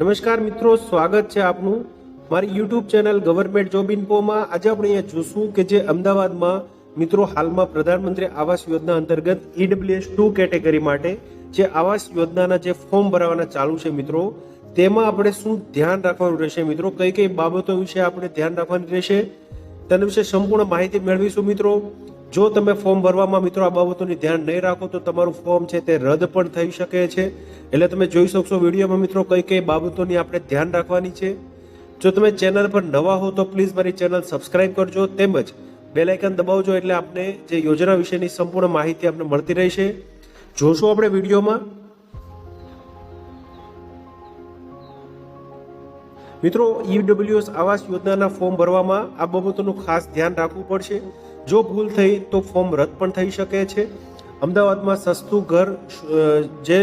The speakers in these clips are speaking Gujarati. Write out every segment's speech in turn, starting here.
નમસ્કાર મિત્રો, સ્વાગત છે આપનું. મારી યુટ્યુબ ચેનલ ગવર્મેન્ટ જોબ ઇન્ફોમાં આજે આપણે અહીંયા જોશું કે જે અમદાવાદમાં મિત્રો હાલમાં પ્રધાનમંત્રી આવાસ યોજના અંતર્ગત ઈડબ્લ્યુએસ ટુ કેટેગરી માટે જે આવાસ યોજનાના જે ફોર્મ ભરાવાના ચાલુ છે મિત્રો, તેમાં આપણે શું ધ્યાન રાખવાનું રહેશે મિત્રો? કઈ કઈ બાબતો વિશે આપણે ધ્યાન રાખવાની રહેશે? તેના વિશે સંપૂર્ણ માહિતી મેળવીશું મિત્રો. જો તમે ફોર્મ ભરવામાં મિત્રો આ બાબતોની ધ્યાન નહીં રાખો, તો તમારું ફોર્મ છે તે રદ પણ થઈ શકે છે. એટલે તમે જોઈ શકશો વિડીયોમાં મિત્રો કઈ કઈ બાબતોની આપણે ધ્યાન રાખવાની છે. જો તમે ચેનલ પર નવા હો, તો પ્લીઝ મારી ચેનલ સબસ્ક્રાઇબ કરજો. તેમજ બેલાઇકન દબાવજો એટલે આપણે જે યોજના વિશેની સંપૂર્ણ માહિતી આપણે મળતી રહેશે. જોશું આપણે વિડીયોમાં. મિત્રો ઈડબ્લ્યુએસ આવાસ યોજનાના ફોર્મ ભરવામાં આ બાબતોનું ખાસ ધ્યાન રાખવું પડશે. જો ભૂલ થઈ, તો ફોર્મ રદ પણ થઈ શકે છે. અમદાવાદમાં સસ્તું ઘર જે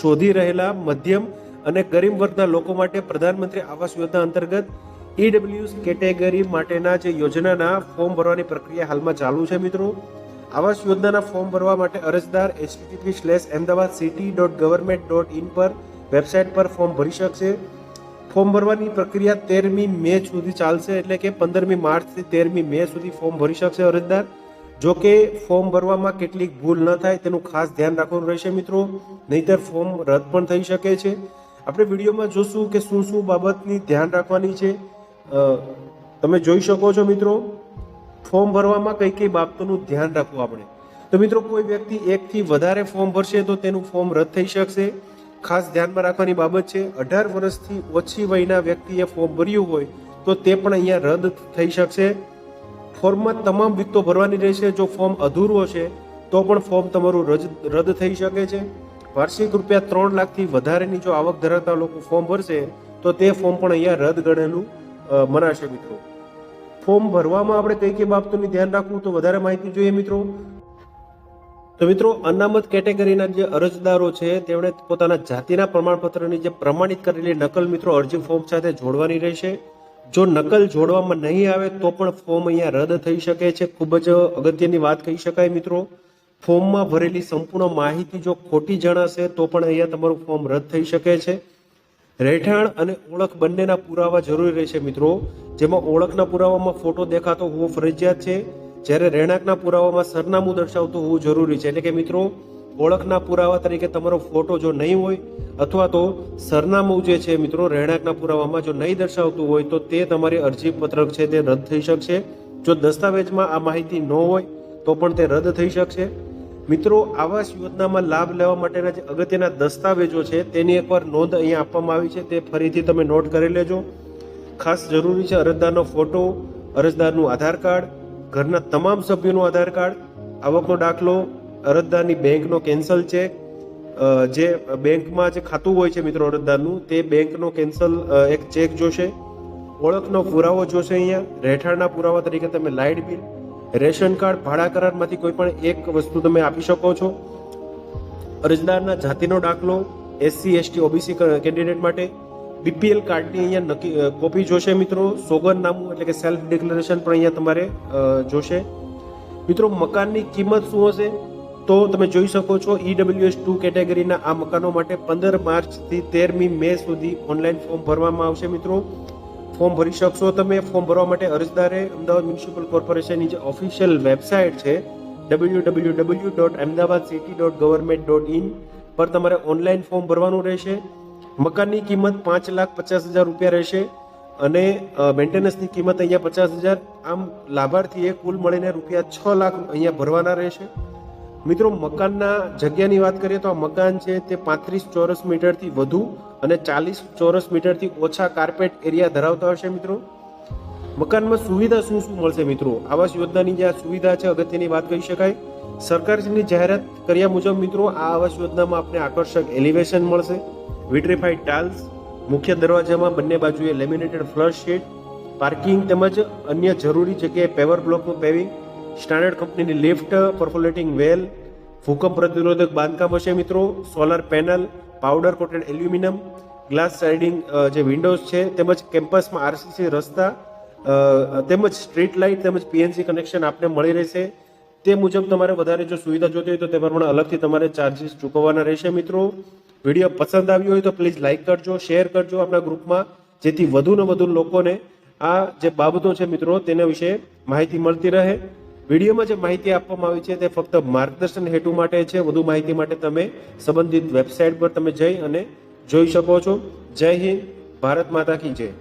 શોધી રહેલા મધ્યમ અને ગરીબ વર્ગના લોકો માટે પ્રધાનમંત્રી આવાસ યોજના અંતર્ગત ઈડબ્લ્યુએસ કેટેગરી માટેના જે યોજનાના ફોર્મ ભરવાની પ્રક્રિયા હાલમાં ચાલુ છે, મિત્રો. આવાસ યોજનાના ફોર્મ ભરવા માટે અરજદાર HTTP slash Ahmedabad city dot government dot in પર વેબસાઇટ પર ફોર્મ ભરી શકશે. ફોર્મ ભરવાની પ્રક્રિયા તેરમી મે સુધી ચાલશે એટલે કે પંદરમી માર્ચથી તેરમી મે સુધી ફોર્મ ભરી શકશે અરજદાર. જો કે ફોર્મ ભરવામાં કેટલીક ભૂલ ન થાય તેનું ખાસ ધ્યાન રાખવાનું રહેશે મિત્રો. નહીતર ફોર્મ રદ પણ થઈ શકે છે. આપણે વિડીયોમાં જોશું કે શું શું બાબતની ધ્યાન રાખવાની છે. તમે જોઈ શકો છો મિત્રો, ફોર્મ ભરવામાં કઈ કઈ બાબતોનું ધ્યાન રાખવું આપણે. તો મિત્રો કોઈ વ્યક્તિ એકથી વધારે ફોર્મ ભરશે તો તેનું ફોર્મ રદ થઈ શકશે. ખાસ ધ્યાનમાં રાખવાની બાબત છે, અઢાર વર્ષથી ઓછી વયના વ્યક્તિએ ફોર્મ ભર્યું હોય તો તે પણ અહીંયા રદ થઈ શકશે. ફોર્મમાં તમામ વિગતો ભરવાની રહેશે, જો ફોર્મ અધૂરો હશે તો પણ ફોર્મ તમારું રદ રદ થઈ શકે છે. વાર્ષિક રૂપિયા ત્રણ લાખથી વધારેની જો આવક ધરાવતા લોકો ફોર્મ ભરશે, તો તે ફોર્મ પણ અહીંયા રદ ગણેલું મનાશે મિત્રો. ફોર્મ ભરવામાં આપણે કઈ કઈ બાબતોની ધ્યાન રાખવું તો વધારે માહિતી જોઈએ મિત્રો. તો મિત્રો, અનામત કેટેગરીના જે અરજદારો છે તેમણે પોતાના જાતિના પ્રમાણપત્રની જે પ્રમાણિત કરેલી નકલ મિત્રો, અરજી ફોર્મ સાથે જોડવાની રહેશે. જો નકલ જોડવામાં નહીં આવે, તો પણ ફોર્મ અહીંયા રદ થઈ શકે છે. ખૂબ જ અગત્યની વાત કહી શકાય મિત્રો. ફોર્મમાં ભરેલી સંપૂર્ણ માહિતી જો ખોટી જણાશે, તો પણ અહીંયા તમારું ફોર્મ રદ થઈ શકે છે. રહેઠાણ અને ઓળખ બંનેના પુરાવા જરૂરી રહેશે મિત્રો. જેમાં ઓળખના પુરાવામાં ફોટો દેખાતો હોવો ફરજિયાત છે. જ્યારે રહેણાંકના પુરાવામાં સરનામું દર્શાવતું હોવું જરૂરી છે. એટલે કે મિત્રો, ઓળખના પુરાવા તરીકે તમારો ફોટો જો નહીં હોય અથવા તો સરનામું જે છે મિત્રો, રહેણાંકના પુરાવામાં જો નહીં દર્શાવતું હોય તો તે તમારી અરજી પત્રક છે તે રદ થઈ શકશે. જો દસ્તાવેજમાં આ માહિતી ન હોય તો પણ તે રદ થઈ શકશે. મિત્રો, આવાસ યોજનામાં લાભ લેવા માટેના જે અગત્યના દસ્તાવેજો છે તેની એકવાર નોંધ અહીંયા આપવામાં આવી છે. તે ફરીથી તમે નોટ કરી લેજો. ખાસ જરૂરી છે અરજદારનો ફોટો, અરજદારનું આધાર કાર્ડ ઘરના તમામ સભ્યોનું આધાર કાર્ડ, આવકનો દાખલો, અરજદારની બેંકનો કેન્સલ ચેક જે બેંકમાં જે ખાતું હોય છે મિત્રો અરજદારનું, તે બેંકનો કેન્સલ એક ચેક જોશે. ઓળખનો પુરાવો જોશે અહીંયા. રહેઠાણના પુરાવા તરીકે તમે લાઇટ બિલ, રેશન કાર્ડ, ભાડા કરારમાંથી કોઈ પણ એક વસ્તુ તમે આપી શકો છો. અરજદારના જાતિનો દાખલો, એસસી, એસટી, ઓબીસી કેન્ડિડેટ માટે. બીપીએલ કાર્ડની અહીંયા નક્કી કોપી જોશે મિત્રો. સોગંદનામું એટલે કે સેલ્ફ ડિક્લેરેશન પણ અહીંયા તમારે જોશે. મિત્રો, મકાનની કિંમત શું હશે? તો તમે જોઈ શકો છો ઈડબ્લ્યુએસ ટુ કેટેગરીના આ મકાનો માટે પંદર માર્ચથી તેરમી મે સુધી ઓનલાઈન ફોર્મ ભરવામાં આવશે મિત્રો. ફોર્મ ભરી શકશો તમે. ફોર્મ ભરવા માટે અરજદારે અમદાવાદ મ્યુનિસિપલ કોર્પોરેશનની જે ઓફિશિયલ વેબસાઇટ છે W W W dot Ahmedabad city dot government dot in પર તમારે ઓનલાઈન ફોર્મ ભરવાનું રહેશે. મકાનની કિંમત પાંચ લાખ પચાસ હજાર રૂપિયા રહેશે અને મેન્ટેનન્સની કિંમત અહીંયા પચાસ હજાર. આમ લાભાર્થીએ કુલ મળીને રૂપિયા છ લાખ અહીંયા ભરવાના રહેશે. મિત્રો, મકાનના જગ્યાની વાત કરીએ તો આ મકાન છે તે પાંત્રીસ ચોરસ મીટરથી વધુ અને ચાલીસ ચોરસ મીટરથી ઓછા કાર્પેટ એરિયા ધરાવતા હશે મિત્રો. મકાનમાં સુવિધા શું શું મળશે મિત્રો? આવાસ યોજનાની જે આ સુવિધા છે, અગત્યની વાત કહી શકાય. સરકારશ્રીની જાહેરાત કર્યા મુજબ મિત્રો, આ આવાસ યોજનામાં આપને આકર્ષક એલિવેશન મળશે. વિટ્રીફાઈડ ટાઇલ્સ મુખ્ય દરવાજામાં બંને બાજુએ લેમિનેટેડ ફ્લશ શીટ પાર્કિંગ તેમજ અન્ય જરૂરી જગ્યાએ પેવર બ્લોકનું પેવિંગ સ્ટાન્ડર્ડ કંપનીની લિફ્ટ પરફોલેટિંગ વેલ ભૂકંપ પ્રતિરોધક બાંધકામ હશે મિત્રો solar panel powder coated aluminium glass siding જે વિન્ડોઝ છે, તેમજ કેમ્પસમાં આરસીસી રસ્તા તેમજ સ્ટ્રીટ લાઇટ તેમજ પીએનસી કનેક્શન આપને મળી રહેશે. તે મુજબ તમારે વધારે જો સુવિધા જોતી હોય તો તે પ્રમાણે અલગથી તમારે ચાર્જીસ ચૂકવવાના રહેશે મિત્રો. વીડિયો પસંદ આવ્યો હોય તો પ્લીઝ લાઇક કરજો શેર કરજો આપણા ગ્રુપમાં જેથી વધુ ને વધુ લોકોને આ જે બાબતો છે મિત્રો તેના વિશે માહિતી મળતી રહે. વિડીયોમાં જે માહિતી આપવામાં આવી છે તે ફક્ત માર્ગદર્શન હેતુ માટે છે. વધુ માહિતી માટે તમે સંબંધિત વેબસાઇટ પર તમે જઈ અને જોઈ શકો છો. જય હિન્દ, ભારત માતા કી જય.